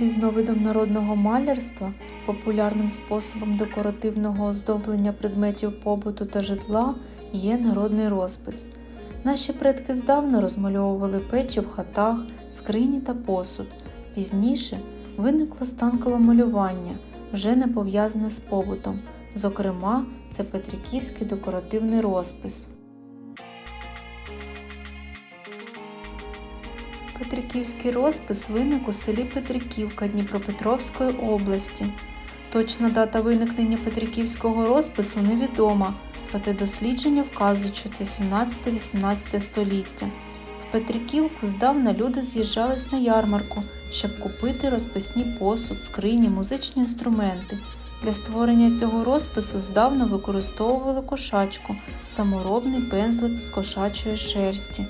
Різновидом народного малярства, популярним способом декоративного оздоблення предметів побуту та житла є народний розпис. Наші предки здавна розмальовували печі в хатах, скрині та посуд. Пізніше виникло станкове малювання, вже не пов'язане з побутом. Зокрема, це Петриківський декоративний розпис. Петриківський розпис виник у селі Петриківка Дніпропетровської області. Точна дата виникнення Петриківського розпису невідома, проте дослідження вказують, що це 17-18 століття. В Петриківку здавна люди з'їжджались на ярмарку, щоб купити розписні посуд, скрині, музичні інструменти. Для створення цього розпису здавна використовували кошачку, саморобний пензлик з кошачої шерсті.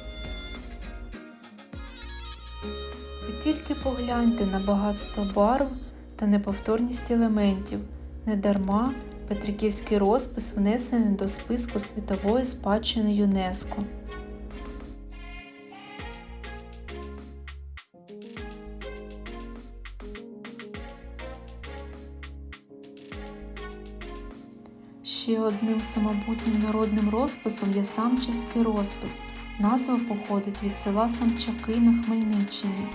Тільки погляньте на багатство барв та неповторність елементів. Недарма Петриківський розпис внесений до списку світової спадщини ЮНЕСКО. Ще одним самобутнім народним розписом є самчівський розпис. Назва походить від села Самчаки на Хмельниччині.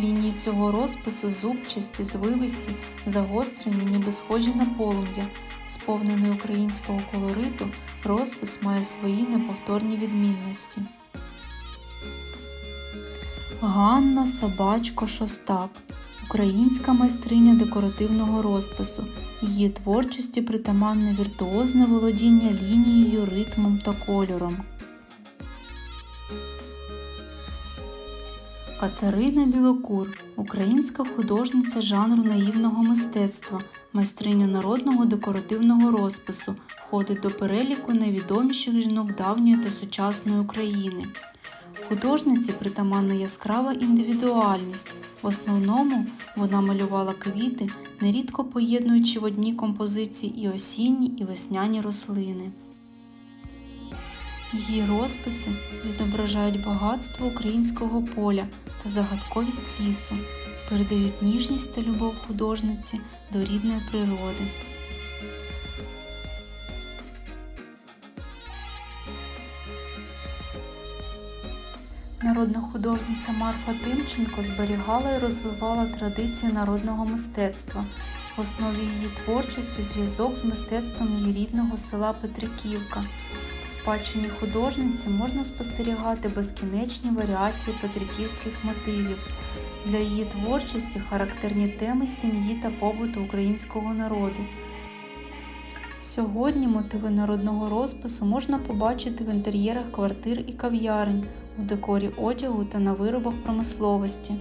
Лінії цього розпису зубчасті, звивисті, загострені, ніби схожі на полум'я. Сповнений українського колориту, розпис має свої неповторні відмінності. Ганна Собачко Шостак українська майстриня декоративного розпису. Її творчості притаманне віртуозне володіння лінією, ритмом та кольором. Катерина Білокур українська художниця жанру наївного мистецтва, майстриня народного декоративного розпису, входить до переліку найвідоміших жінок давньої та сучасної України. Художниці притаманна яскрава індивідуальність. В основному вона малювала квіти, нерідко поєднуючи в одній композиції і осінні, і весняні рослини. Її розписи відображають багатство українського поля та загадковість лісу, передають ніжність та любов художниці до рідної природи. Народна художниця Марфа Тимченко зберігала і розвивала традиції народного мистецтва. В основі її творчості зв'язок з мистецтвом її рідного села Петриківка. У спадщині художниці можна спостерігати безкінечні варіації петриківських мотивів. Для її творчості характерні теми сім'ї та побуту українського народу. Сьогодні мотиви народного розпису можна побачити в інтер'єрах квартир і кав'ярень, у декорі одягу та на виробах промисловості.